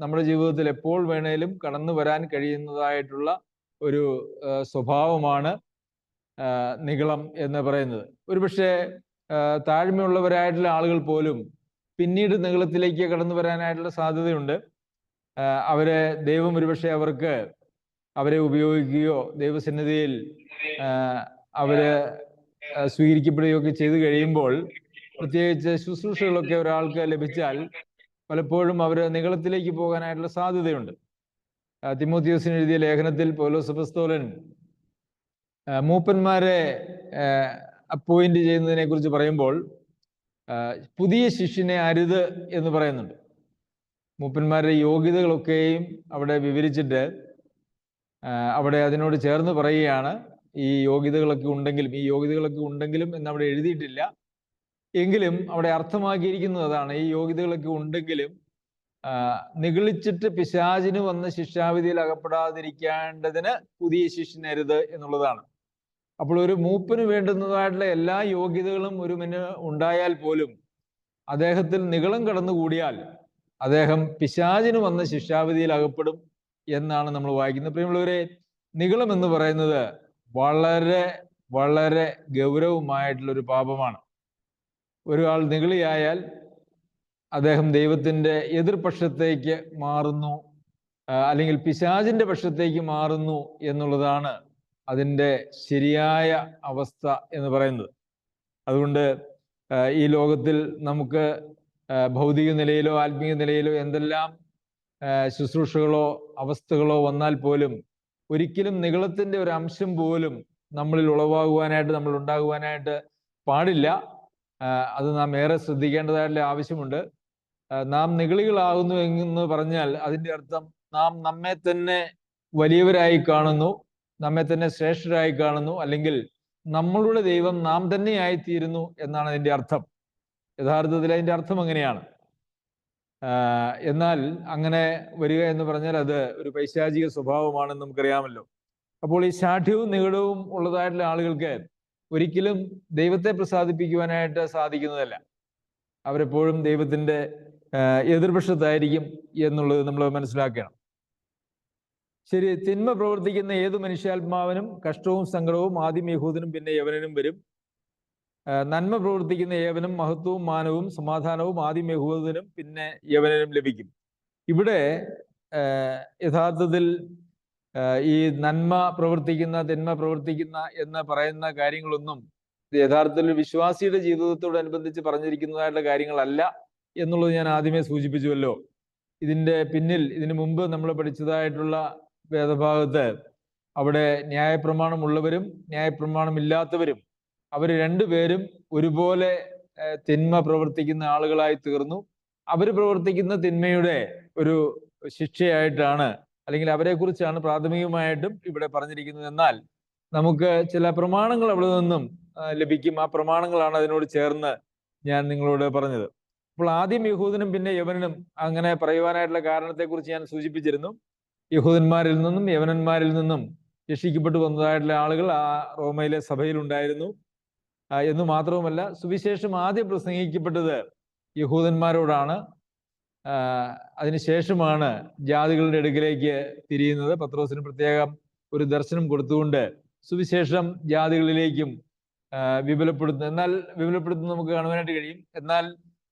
നമ്മുടെ ജീവിതത്തിൽ എപ്പോൾ വേണേലും കടന്നു വരാൻ കഴിയുന്നതായിട്ടുള്ള ഒരു സ്വഭാവമാണ് നിഗളം എന്ന് പറയുന്നത്. ഒരുപക്ഷെ താഴ്മയുള്ളവരായിട്ടുള്ള ആളുകൾ പോലും പിന്നീട് നിഗളത്തിലേക്ക് കടന്നു വരാനായിട്ടുള്ള സാധ്യതയുണ്ട്. അവരെ ദൈവം ഒരുപക്ഷെ അവർക്ക് അവരെ ഉപയോഗിക്കുകയോ ദൈവസന്നിധിയിൽ അവർ സ്വീകരിക്കപ്പെടുകയോ ഒക്കെ ചെയ്തു കഴിയുമ്പോൾ പ്രത്യേകിച്ച് ശുശ്രൂഷകളൊക്കെ ഒരാൾക്ക് ലഭിച്ചാൽ പലപ്പോഴും അവർ നികളത്തിലേക്ക് പോകാനായിട്ടുള്ള സാധ്യതയുണ്ട്. തിമോത്തിയോസിന് എഴുതിയ ലേഖനത്തിൽ പൗലോസപസ്തോലൻ മൂപ്പന്മാരെ അപ്പോയിന്റ് ചെയ്യുന്നതിനെ കുറിച്ച് പറയുമ്പോൾ പുതിയ ശിഷ്യനെ അരുത് എന്ന് പറയുന്നുണ്ട്. മൂപ്പന്മാരുടെ യോഗ്യതകളൊക്കെയും അവിടെ വിവരിച്ചിട്ട് അവിടെ അതിനോട് ചേർന്ന് പറയുകയാണ് ഈ യോഗ്യതകളൊക്കെ ഉണ്ടെങ്കിലും ഈ യോഗ്യതകളൊക്കെ ഉണ്ടെങ്കിലും എന്ന് അവിടെ എഴുതിയിട്ടില്ല. എങ്കിലും അവിടെ അർത്ഥമാക്കിയിരിക്കുന്നത് അതാണ് ഈ യോഗ്യതകളൊക്കെ ഉണ്ടെങ്കിലും നിഗളിച്ചിട്ട് പിശാചിന് വന്ന് ശിക്ഷാവിധിയിൽ അകപ്പെടാതിരിക്കേണ്ടതിന് പുതിയ ശിഷ്യനരുത് എന്നുള്ളതാണ്. അപ്പോൾ ഒരു മൂപ്പിന് വേണ്ടുന്നതായിട്ടുള്ള എല്ലാ യോഗ്യതകളും ഒരു മിന് ഉണ്ടായാൽ പോലും അദ്ദേഹത്തിൽ നികളം കടന്നുകൂടിയാൽ അദ്ദേഹം പിശാചിന് വന്ന് ശിക്ഷാവിധിയിൽ അകപ്പെടും എന്നാണ് നമ്മൾ വായിക്കുന്നത്. പ്രിയമുള്ളവരെ നിഗളം എന്ന് പറയുന്നത് വളരെ വളരെ ഗൗരവമായിട്ടുള്ള ഒരു പാപമാണ്. ഒരാൾ നിഗളിയായാൽ അദ്ദേഹം ദൈവത്തിന്റെ എതിർപക്ഷത്തേക്ക് മാറുന്നു അല്ലെങ്കിൽ പിശാചിന്റെ പക്ഷത്തേക്ക് മാറുന്നു എന്നുള്ളതാണ് അതിന്റെ ശരിയായ അവസ്ഥ എന്ന് പറയുന്നത്. അതുകൊണ്ട് ഈ ലോകത്തിൽ നമുക്ക് ഭൗതിക നിലയിലോ ആത്മീയ നിലയിലോ എന്തെല്ലാം ശുശ്രൂഷകളോ അവസ്ഥകളോ വന്നാൽ പോലും ഒരിക്കലും നികളത്തിന്റെ ഒരു അംശം പോലും നമ്മളിൽ ഉളവാകുവാനായിട്ട് നമ്മൾ ഉണ്ടാകുവാനായിട്ട് പാടില്ല. അത് നാം ഏറെ ശ്രദ്ധിക്കേണ്ടതായിട്ടുള്ള ആവശ്യമുണ്ട്. നാം നിഗളികളാകുന്നു എന്ന് പറഞ്ഞാൽ അതിന്റെ അർത്ഥം നാം നമ്മെ തന്നെ വലിയവരായി കാണുന്നു നമ്മെ തന്നെ ശ്രേഷ്ഠരായി കാണുന്നു അല്ലെങ്കിൽ നമ്മളുടെ ദൈവം നാം തന്നെയായി തീരുന്നു എന്നാണ് അതിന്റെ അർത്ഥം. യഥാർത്ഥത്തിൽ അതിന്റെ അർത്ഥം അങ്ങനെയാണ്. എന്നാൽ അങ്ങനെ വരിക എന്ന് പറഞ്ഞാൽ അത് ഒരു പൈശാചിക സ്വഭാവമാണെന്ന് നമുക്കറിയാമല്ലോ. അപ്പോൾ ഈ ശാഠ്യവും നികടവും ഉള്ളതായിട്ടുള്ള ആളുകൾക്ക് ഒരിക്കലും ദൈവത്തെ പ്രസാദിപ്പിക്കുവാനായിട്ട് സാധിക്കുന്നതല്ല. അവരെപ്പോഴും ദൈവത്തിന്റെ എതിർപക്ഷത്തായിരിക്കും എന്നുള്ളത് നമ്മൾ മനസ്സിലാക്കണം. ശരി തിന്മ പ്രവർത്തിക്കുന്ന ഏതു മനുഷ്യാത്മാവിനും കഷ്ടവും സങ്കടവും ആദ്യം യഹൂദിനും പിന്നെ യവനനും വരും. നന്മ പ്രവർത്തിക്കുന്ന ഏവനും മഹത്വവും മാനവും സമാധാനവും ആദ്യം യഹൂദനും പിന്നെ യവനനും ലഭിക്കും. ഇവിടെ യഥാർത്ഥത്തിൽ ഈ നന്മ പ്രവർത്തിക്കുന്ന തിന്മ പ്രവർത്തിക്കുന്ന എന്ന് പറയുന്ന കാര്യങ്ങളൊന്നും യഥാർത്ഥത്തിൽ വിശ്വാസിയുടെ ജീവിതത്തോടനുബന്ധിച്ച് പറഞ്ഞിരിക്കുന്നതായിട്ടുള്ള കാര്യങ്ങളല്ല എന്നുള്ളത് ഞാൻ ആദ്യമേ സൂചിപ്പിച്ചുവല്ലോ. ഇതിന്റെ പിന്നിൽ ഇതിനു മുമ്പ് നമ്മൾ പഠിച്ചതായിട്ടുള്ള വേദഭാഗത്ത് അവിടെ ന്യായപ്രമാണമുള്ളവരും ന്യായപ്രമാണമില്ലാത്തവരും അവർ രണ്ടുപേരും ഒരുപോലെ തിന്മ പ്രവർത്തിക്കുന്ന ആളുകളായി തീർന്നു. അവർ പ്രവർത്തിക്കുന്ന തിന്മയുടെ ഒരു ശിക്ഷയായിട്ടാണ് അല്ലെങ്കിൽ അവരെ കുറിച്ചാണ് പ്രാഥമികമായിട്ടും ഇവിടെ പറഞ്ഞിരിക്കുന്നത്. എന്നാൽ നമുക്ക് ചില പ്രമാണങ്ങൾ അവിടെ നിന്നും ലഭിക്കും. ആ പ്രമാണങ്ങളാണ് അതിനോട് ചേർന്ന് ഞാൻ നിങ്ങളോട് പറഞ്ഞത്. അപ്പോൾ ആദ്യം യഹൂദനും പിന്നെ യവനനും അങ്ങനെ പറയുവാനായിട്ടുള്ള കാരണത്തെക്കുറിച്ച് ഞാൻ സൂചിപ്പിച്ചിരുന്നു. യഹൂദന്മാരിൽ നിന്നും യവനന്മാരിൽ നിന്നും രക്ഷിക്കപ്പെട്ടു വന്നതായിട്ടുള്ള ആളുകൾ ആ റോമയിലെ സഭയിൽ ഉണ്ടായിരുന്നു എന്ന് മാത്രവുമല്ല സുവിശേഷം ആദ്യം പ്രസംഗിക്കപ്പെട്ടത് യഹൂദന്മാരോടാണ്. അതിനുശേഷമാണ് ജാതികളുടെ അടുക്കിലേക്ക് തിരിയുന്നത്. പത്രോസിന് പ്രത്യേകം ഒരു ദർശനം കൊടുത്തുകൊണ്ട് സുവിശേഷം ജാതികളിലേക്കും വിപുലപ്പെടുത്തുന്നു എന്നാൽ വിപുലപ്പെടുത്തുന്നത് നമുക്ക് കാണുവാനായിട്ട് കഴിയും. എന്നാൽ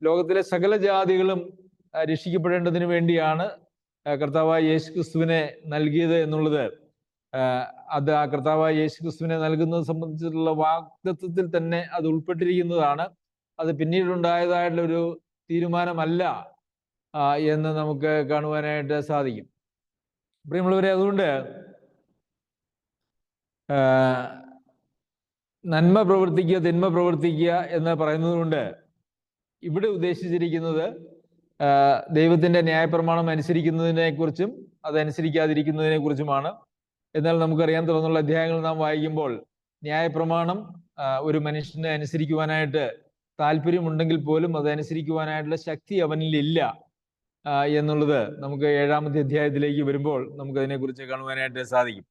ലോകത്തിലെ സകല ജാതികളും രക്ഷിക്കപ്പെടേണ്ടതിന് വേണ്ടിയാണ് കർത്താവായ യേശു ക്രിസ്തുവിനെ നൽകിയത് എന്നുള്ളത് അത് ആ കർത്താവായ യേശു ക്രിസ്തുവിനെ നൽകുന്നത് സംബന്ധിച്ചിട്ടുള്ള വാഗ്ദത്വത്തിൽ തന്നെ അത് ഉൾപ്പെട്ടിരിക്കുന്നതാണ്. അത് പിന്നീടുണ്ടായതായിട്ടുള്ള ഒരു തീരുമാനമല്ല എന്ന് നമുക്ക് കാണുവാനായിട്ട് സാധിക്കും. പ്രിയമുള്ളവരെ അതുകൊണ്ട് നന്മ പ്രവർത്തിക്കുക തിന്മ പ്രവർത്തിക്കുക എന്ന് പറയുന്നത് കൊണ്ട് ഇവിടെ ഉദ്ദേശിച്ചിരിക്കുന്നത് ദൈവത്തിന്റെ ന്യായപ്രമാണം അനുസരിക്കുന്നതിനെ കുറിച്ചും അതനുസരിക്കാതിരിക്കുന്നതിനെ കുറിച്ചുമാണ് എന്നാൽ നമുക്കറിയാം തുടർന്നുള്ള അധ്യായങ്ങൾ നാം വായിക്കുമ്പോൾ ന്യായപ്രമാണം ഒരു മനുഷ്യനെ അനുസരിക്കുവാനായിട്ട് താല്പര്യമുണ്ടെങ്കിൽ പോലും അതനുസരിക്കുവാനായിട്ടുള്ള ശക്തി അവനിൽ ഇല്ല എന്നുള്ളത് നമുക്ക് ഏഴാമത്തെ അധ്യായത്തിലേക്ക് വരുമ്പോൾ നമുക്ക് അതിനെക്കുറിച്ച് കാണുവാനായിട്ട് സാധിക്കും.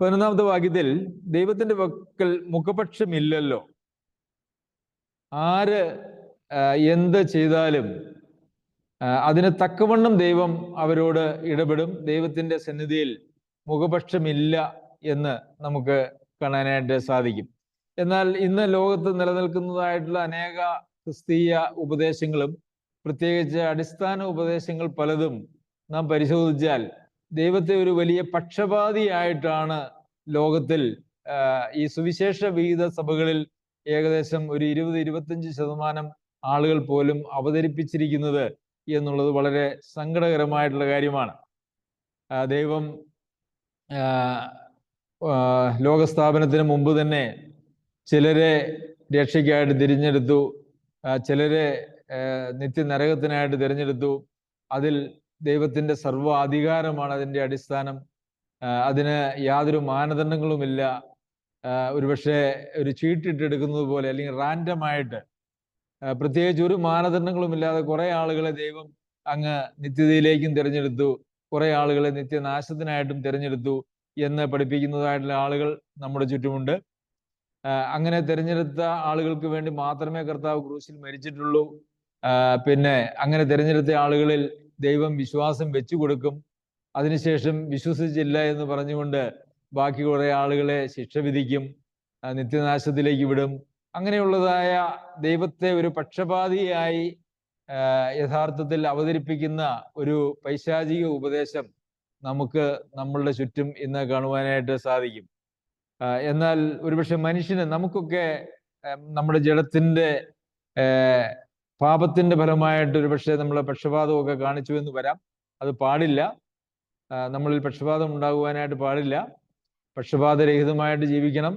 പതിനൊന്നാമത്തെ വാക്യത്തിൽ ദൈവത്തിന്റെ പക്കൽ മുഖപക്ഷമില്ലല്ലോ. ആര് എന്ത് ചെയ്താലും അതിന് തക്കവണ്ണം ദൈവം അവരോട് ഇടപെടും. ദൈവത്തിന്റെ സന്നിധിയിൽ മുഖപക്ഷമില്ല എന്ന് നമുക്ക് കാണാനായിട്ട് സാധിക്കും. എന്നാൽ ഇന്ന് ലോകത്ത് നിലനിൽക്കുന്നതായിട്ടുള്ള അനേക ക്രിസ്തീയ ഉപദേശങ്ങളും പ്രത്യേകിച്ച് അടിസ്ഥാന ഉപദേശങ്ങൾ പലതും നാം പരിശോധിച്ചാൽ ദൈവത്തെ ഒരു വലിയ പക്ഷപാതിയായിട്ടാണ് ലോകത്തിൽ ഈ സുവിശേഷ വിഹിത സഭകളിൽ ഏകദേശം ഒരു ഇരുപത് ഇരുപത്തഞ്ച് ശതമാനം ആളുകൾ പോലും അവതരിപ്പിച്ചിരിക്കുന്നത് എന്നുള്ളത് വളരെ സങ്കടകരമായിട്ടുള്ള കാര്യമാണ്. ദൈവം ലോകസ്ഥാപനത്തിന് മുമ്പ് തന്നെ ചിലരെ രക്ഷയ്ക്കായിട്ട് തിരഞ്ഞെടുത്തു. ചിലരെ നിത്യനരകത്തിനായിട്ട് തിരഞ്ഞെടുത്തു. അതിൽ ദൈവത്തിന്റെ സർവ അധികാരമാണ് അതിന്റെ അടിസ്ഥാനം അതിന് യാതൊരു മാനദണ്ഡങ്ങളുമില്ല. ഒരുപക്ഷെ ഒരു ചീട്ടിട്ടെടുക്കുന്നത് പോലെ അല്ലെങ്കിൽ റാൻഡമായിട്ട് പ്രത്യേകിച്ച് ഒരു മാനദണ്ഡങ്ങളും ഇല്ലാതെ കുറെ ആളുകളെ ദൈവം അങ്ങ് നിത്യതയിലേക്കും തിരഞ്ഞെടുത്തു. കുറെ ആളുകളെ നിത്യനാശത്തിനായിട്ടും തിരഞ്ഞെടുത്തു എന്ന് പഠിപ്പിക്കുന്നതായിട്ടുള്ള ആളുകൾ നമ്മുടെ ചുറ്റുമുണ്ട്. അങ്ങനെ തിരഞ്ഞെടുത്ത ആളുകൾക്ക് വേണ്ടി മാത്രമേ കർത്താവ് ക്രൂശിൽ മരിച്ചിട്ടുള്ളൂ. പിന്നെ അങ്ങനെ തിരഞ്ഞെടുത്ത ആളുകളിൽ ദൈവം വിശ്വാസം വെച്ചു കൊടുക്കും. അതിനുശേഷം വിശ്വസിച്ചില്ല എന്ന് പറഞ്ഞുകൊണ്ട് ബാക്കി കുറെ ആളുകളെ ശിക്ഷ വിധിക്കും നിത്യനാശത്തിലേക്ക് വിടും. അങ്ങനെയുള്ളതായ ദൈവത്തെ ഒരു പക്ഷപാതിയായി യഥാർത്ഥത്തിൽ അവതരിപ്പിക്കുന്ന ഒരു പൈശാചിക ഉപദേശം നമുക്ക് നമ്മളുടെ ചുറ്റും ഇന്ന് കാണുവാനായിട്ട് സാധിക്കും. എന്നാൽ ഒരുപക്ഷെ മനുഷ്യന് നമുക്കൊക്കെ നമ്മുടെ ജഡത്തിന്റെ പാപത്തിന്റെ പാപത്തിന്റെ ഫലമായിട്ട് ഒരുപക്ഷെ നമ്മൾ പക്ഷപാതമൊക്കെ കാണിച്ചു എന്ന് വരാം. അത് പാടില്ല. നമ്മളിൽ പക്ഷപാതം ഉണ്ടാകുവാനായിട്ട് പാടില്ല. പക്ഷപാതരഹിതമായിട്ട് ജീവിക്കണം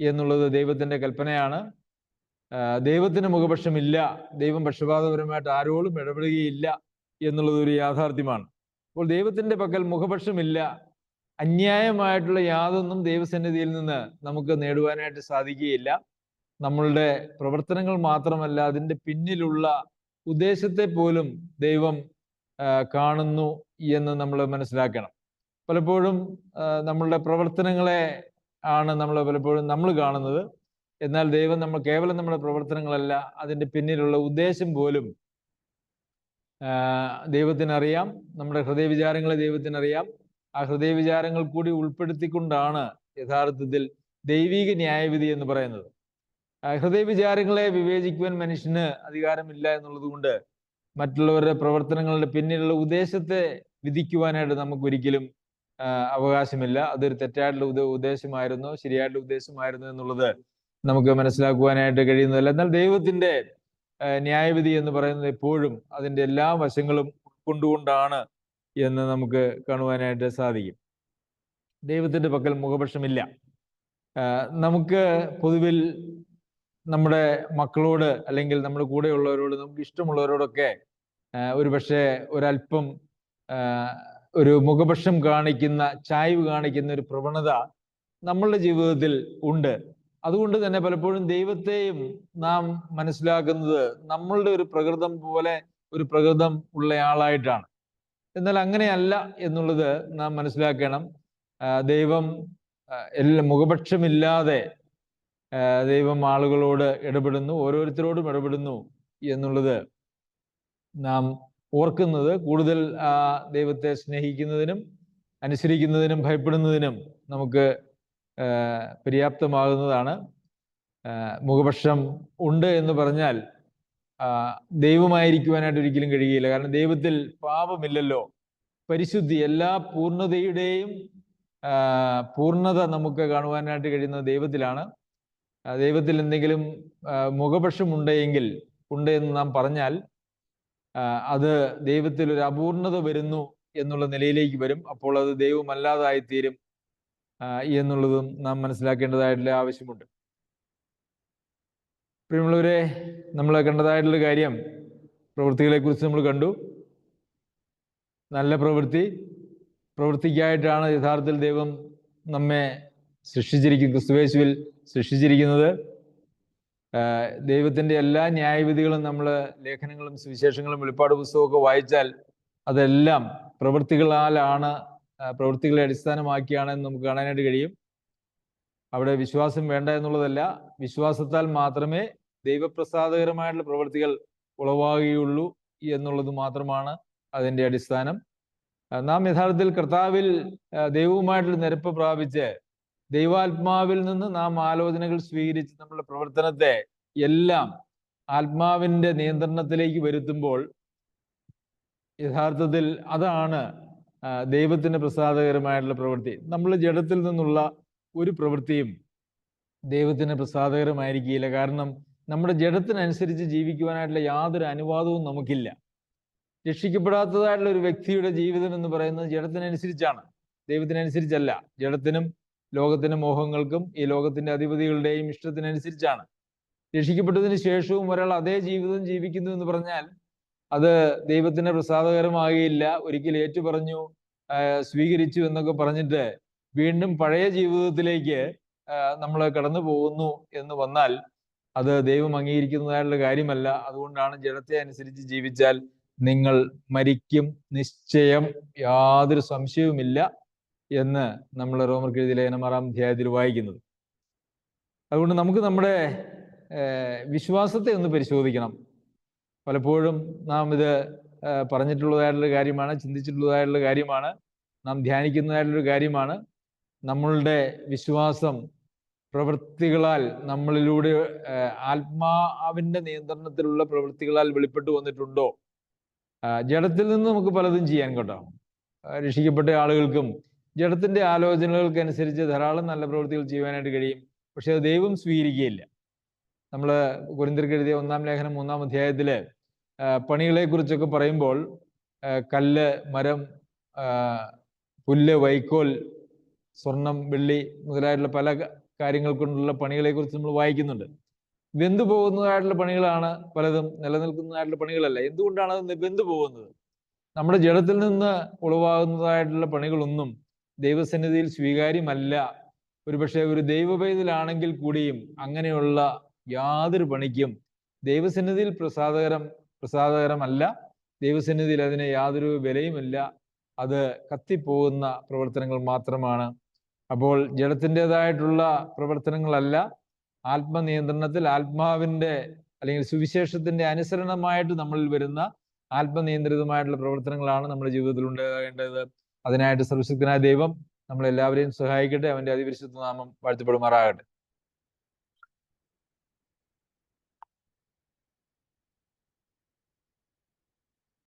എന്നുള്ളത് ദൈവത്തിന്റെ കൽപ്പനയാണ്. ദൈവത്തിന് മുഖപക്ഷമില്ല ദൈവം പക്ഷപാതപരമായിട്ട് ആരോടും ഇടപെടുകയില്ല എന്നുള്ളത് ഒരു യാഥാർത്ഥ്യമാണ്. അപ്പോൾ ദൈവത്തിന്റെ പക്കൽ മുഖപക്ഷമില്ല അന്യായമായിട്ടുള്ള യാതൊന്നും ദൈവസന്നിധിയിൽ നിന്ന് നമുക്ക് നേടുവാനായിട്ട് സാധിക്കുകയില്ല. നമ്മളുടെ പ്രവർത്തനങ്ങൾ മാത്രമല്ല അതിന്റെ പിന്നിലുള്ള ഉദ്ദേശത്തെ പോലും ദൈവം കാണുന്നു എന്ന് നമ്മൾ മനസ്സിലാക്കണം. പലപ്പോഴും നമ്മളുടെ പ്രവർത്തനങ്ങളെ ആണ് നമ്മൾ പലപ്പോഴും നമ്മൾ കാണുന്നത്. എന്നാൽ ദൈവം നമ്മൾ കേവലം നമ്മുടെ പ്രവർത്തനങ്ങളല്ല അതിന്റെ പിന്നിലുള്ള ഉദ്ദേശം പോലും ദൈവത്തിനറിയാം. നമ്മുടെ ഹൃദയവിചാരങ്ങളെ ദൈവത്തിനറിയാം. ആ ഹൃദയവിചാരങ്ങൾ കൂടി ഉൾപ്പെടുത്തിക്കൊണ്ടാണ് യഥാർത്ഥത്തിൽ ദൈവിക ന്യായവിധി എന്ന് പറയുന്നത്. ഹൃദയ ഹൃദയവിചാരങ്ങളെ വിവേചിക്കുവാൻ മനുഷ്യന് അധികാരമില്ല എന്നുള്ളത് കൊണ്ട് മറ്റുള്ളവരുടെ പ്രവർത്തനങ്ങളുടെ പിന്നിലുള്ള ഉദ്ദേശത്തെ വിധിക്കുവാനായിട്ട് നമുക്ക് ഒരിക്കലും അവകാശമില്ല. അതൊരു തെറ്റായിട്ടുള്ള ഉദ്ദേശമായിരുന്നോ ശരിയായിട്ടുള്ള ഉദ്ദേശമായിരുന്നോ എന്നുള്ളത് നമുക്ക് മനസ്സിലാക്കുവാനായിട്ട് കഴിയുന്നതല്ല. എന്നാൽ ദൈവത്തിന്റെ ന്യായവിധി എന്ന് പറയുന്നത് എപ്പോഴും അതിന്റെ എല്ലാ വശങ്ങളും ഉൾക്കൊണ്ടുകൊണ്ടാണ് എന്ന് നമുക്ക് കാണുവാനായിട്ട് സാധിക്കും. ദൈവത്തിന്റെ പക്കൽ മുഖപക്ഷമില്ല. നമുക്ക് പൊതുവിൽ നമ്മുടെ മക്കളോട് അല്ലെങ്കിൽ നമ്മുടെ കൂടെയുള്ളവരോട് നമുക്ക് ഇഷ്ടമുള്ളവരോടൊക്കെ ഒരു പക്ഷേ ഒരല്പം ഒരു മുഖപക്ഷം കാണിക്കുന്ന ചായ്വ് കാണിക്കുന്ന ഒരു പ്രവണത നമ്മളുടെ ജീവിതത്തിൽ ഉണ്ട്. അതുകൊണ്ട് തന്നെ പലപ്പോഴും ദൈവത്തെയും നാം മനസ്സിലാക്കുന്നത് നമ്മളുടെ ഒരു പ്രകൃതം പോലെ ഒരു പ്രകൃതം ഉള്ളയാളായിട്ടാണ്. എന്നാൽ അങ്ങനെയല്ല എന്നുള്ളത് നാം മനസ്സിലാക്കണം. ദൈവം എല്ലാ മുഖപക്ഷമില്ലാതെ ദൈവം ആളുകളോട് ഇടപെടുന്നു ഓരോരുത്തരോടും ഇടപെടുന്നു എന്നുള്ളത് നാം ഓർക്കുന്നത്. കൂടുതൽ ദൈവത്തെ സ്നേഹിക്കുന്നതിനും അനുസരിക്കുന്നതിനും ഭയപ്പെടുന്നതിനും നമുക്ക് പര്യാപ്തമാകുന്നതാണ്. മുഖപക്ഷം ഉണ്ട് എന്ന് പറഞ്ഞാൽ ദൈവമായിരിക്കുവാനായിട്ട് ഒരിക്കലും കഴിയുകയില്ല. കാരണം ദൈവത്തിൽ പാപമില്ലല്ലോ. പരിശുദ്ധി എല്ലാ പൂർണതയുടെയും പൂർണത നമുക്ക് കാണുവാനായിട്ട് കഴിയുന്ന ദൈവത്തിലാണ്. ദൈവത്തിൽ എന്തെങ്കിലും മുഖപക്ഷം ഉണ്ടെങ്കിൽ ഉണ്ട് എന്ന് നാം പറഞ്ഞാൽ അത് ദൈവത്തിൽ ഒരു അപൂർണത വരുന്നു എന്നുള്ള നിലയിലേക്ക് വരും. അപ്പോൾ അത് ദൈവമല്ലാതായി തീരും ആ, എന്നുള്ളതും നാം മനസ്സിലാക്കേണ്ടതായിട്ടുള്ള ആവശ്യമുണ്ട്. പ്രിയമുള്ളവരെ നമ്മൾ കണ്ടതായിട്ടുള്ള കാര്യം പ്രവൃത്തികളെ കുറിച്ച് നമ്മൾ കണ്ടു. നല്ല പ്രവൃത്തി പ്രവൃത്തിക്കായിട്ടാണ് യഥാർത്ഥത്തിൽ ദൈവം നമ്മെ സൃഷ്ടിച്ചിരിക്കുന്നത് ക്രിസ്തുവേശുവിൽ സൃഷ്ടിച്ചിരിക്കുന്നത്. ദൈവത്തിന്റെ എല്ലാ ന്യായവിധികളും നമ്മൾ ലേഖനങ്ങളും സുവിശേഷങ്ങളും വെളിപ്പാട് പുസ്തകമൊക്കെ വായിച്ചാൽ അതെല്ലാം പ്രവൃത്തികളാലാണ് പ്രവൃത്തികളെ അടിസ്ഥാനമാക്കിയാണ് നമുക്ക് കാണാനായിട്ട് കഴിയും. അവിടെ വിശ്വാസം വേണ്ട എന്നുള്ളതല്ല വിശ്വാസത്താൽ മാത്രമേ ദൈവപ്രസാദകരമായിട്ടുള്ള പ്രവൃത്തികൾ ഉളവാകുകയുള്ളൂ എന്നുള്ളത് മാത്രമാണ് അതിന്റെ അടിസ്ഥാനം. നാം യഥാർത്ഥത്തിൽ കർത്താവിൽ ദൈവവുമായിട്ടുള്ള നിരപ്പ് പ്രാപിച്ച് ദൈവാത്മാവിൽ നിന്ന് നാം ആലോചനകൾ സ്വീകരിച്ച് നമ്മുടെ പ്രവർത്തനത്തെ എല്ലാം ആത്മാവിന്റെ നിയന്ത്രണത്തിലേക്ക് വരുത്തുമ്പോൾ യഥാർത്ഥത്തിൽ അതാണ് ദൈവത്തിന് പ്രസാദകരമായിട്ടുള്ള പ്രവൃത്തി. നമ്മൾ ജഡത്തിൽ നിന്നുള്ള ഒരു പ്രവൃത്തിയും ദൈവത്തിന് പ്രസാദകരമായിരിക്കില്ല കാരണം നമ്മുടെ ജഡത്തിനനുസരിച്ച് ജീവിക്കുവാനായിട്ടുള്ള യാതൊരു അനുവാദവും നമുക്കില്ല. രക്ഷിക്കപ്പെടാത്തതായിട്ടുള്ള ഒരു വ്യക്തിയുടെ ജീവിതം എന്ന് പറയുന്നത് ജഡത്തിനനുസരിച്ചാണ്. ദൈവത്തിനനുസരിച്ചല്ല. ജഡത്തിനും ലോകത്തിന്റെ മോഹങ്ങൾക്കും ഈ ലോകത്തിന്റെ അധിപതികളുടെയും ഇഷ്ടത്തിനനുസരിച്ചാണ്. രക്ഷിക്കപ്പെട്ടതിന് ശേഷവും ഒരാൾ അതേ ജീവിതം ജീവിക്കുന്നു എന്ന് പറഞ്ഞാൽ അത് ദൈവത്തിന് പ്രസാദകരമാകുകയില്ല. ഒരിക്കൽ ഏറ്റു പറഞ്ഞു സ്വീകരിച്ചു എന്നൊക്കെ പറഞ്ഞിട്ട് വീണ്ടും പഴയ ജീവിതത്തിലേക്ക് നമ്മൾ കടന്നു പോകുന്നു എന്ന് വന്നാൽ അത് ദൈവം അംഗീകരിക്കുന്നതായിട്ടുള്ള കാര്യമല്ല. അതുകൊണ്ടാണ് ജഡത്തെ അനുസരിച്ച് ജീവിച്ചാൽ നിങ്ങൾ മരിക്കും നിശ്ചയം യാതൊരു സംശയവുമില്ല എന്ന് നമ്മൾ റോമർ എഴുതിയ ലേഖനം ആറാം അധ്യായത്തിൽ വായിക്കുന്നത്. അതുകൊണ്ട് നമുക്ക് നമ്മുടെ വിശ്വാസത്തെ ഒന്ന് പരിശോധിക്കണം. പലപ്പോഴും നാം ഇത് പറഞ്ഞിട്ടുള്ളതായിട്ടുള്ള കാര്യമാണ് ചിന്തിച്ചിട്ടുള്ളതായിട്ടുള്ള കാര്യമാണ് നാം ധ്യാനിക്കുന്നതായിട്ടുള്ള കാര്യമാണ്. നമ്മളുടെ വിശ്വാസം പ്രവൃത്തികളാൽ നമ്മളിലൂടെ ആത്മാവിന്റെ നിയന്ത്രണത്തിലുള്ള പ്രവൃത്തികളാൽ വെളിപ്പെട്ടു വന്നിട്ടുണ്ടോ? ജഡത്തിൽ നിന്ന് നമുക്ക് പലതും ചെയ്യാൻ കേട്ടോ. രക്ഷിക്കപ്പെട്ട ആളുകൾക്കും ജഡത്തിന്റെ ആലോചനകൾക്കനുസരിച്ച് ധാരാളം നല്ല പ്രവൃത്തികൾ ചെയ്യുവാനായിട്ട് കഴിയും. പക്ഷെ അത് ദൈവം സ്വീകരിക്കുകയില്ല. നമ്മൾ കുരിന്തിർക്ക് എഴുതിയ ഒന്നാം ലേഖനം മൂന്നാം അധ്യായത്തിൽ ആ, പണികളെ കുറിച്ചൊക്കെ പറയുമ്പോൾ കല്ല് മരം പുല്ല് വൈക്കോൽ സ്വർണം വെള്ളി മുതലായിട്ടുള്ള പല കാര്യങ്ങൾ കൊണ്ടുള്ള പണികളെ കുറിച്ച് നമ്മൾ വായിക്കുന്നുണ്ട്. വെന്തു പോകുന്നതായിട്ടുള്ള പണികളാണ് പലതും നിലനിൽക്കുന്നതായിട്ടുള്ള പണികളല്ല. എന്തുകൊണ്ടാണ് അത് വെന്തു പോകുന്നത്? നമ്മുടെ ജഡത്തിൽ നിന്ന് ഉളവാകുന്നതായിട്ടുള്ള പണികളൊന്നും ദൈവസന്നിധിയിൽ സ്വീകാര്യമല്ല. ഒരുപക്ഷെ ഒരു ദൈവപൈതലാണെങ്കിൽ കൂടിയും അങ്ങനെയുള്ള യാതൊരു പണിക്കും ദൈവസന്നിധിയിൽ പ്രസാദകരം പ്രസാദകരമല്ല. ദൈവസന്നിധിയിൽ അതിന് യാതൊരു വിലയുമില്ല. അത് കത്തിപ്പോകുന്ന പ്രവർത്തനങ്ങൾ മാത്രമാണ്. അപ്പോൾ ജഡത്തിന്റെതായിട്ടുള്ള പ്രവർത്തനങ്ങളല്ല. ആത്മനിയന്ത്രണത്തിൽ ആത്മാവിന്റെ അല്ലെങ്കിൽ സുവിശേഷത്തിന്റെ അനുസരണമായിട്ട് നമ്മളിൽ വരുന്ന ആത്മനിയന്ത്രിതമായിട്ടുള്ള പ്രവർത്തനങ്ങളാണ് നമ്മുടെ ജീവിതത്തിൽ ഉണ്ടാകേണ്ടത്. അതിനായിട്ട് സർവശക്തനായ ദൈവം നമ്മളെല്ലാവരെയും സഹായിക്കട്ടെ. അവന്റെ അതിപരിശുദ്ധ നാമം വാഴ്ത്തപ്പെടുമാറാകട്ടെ.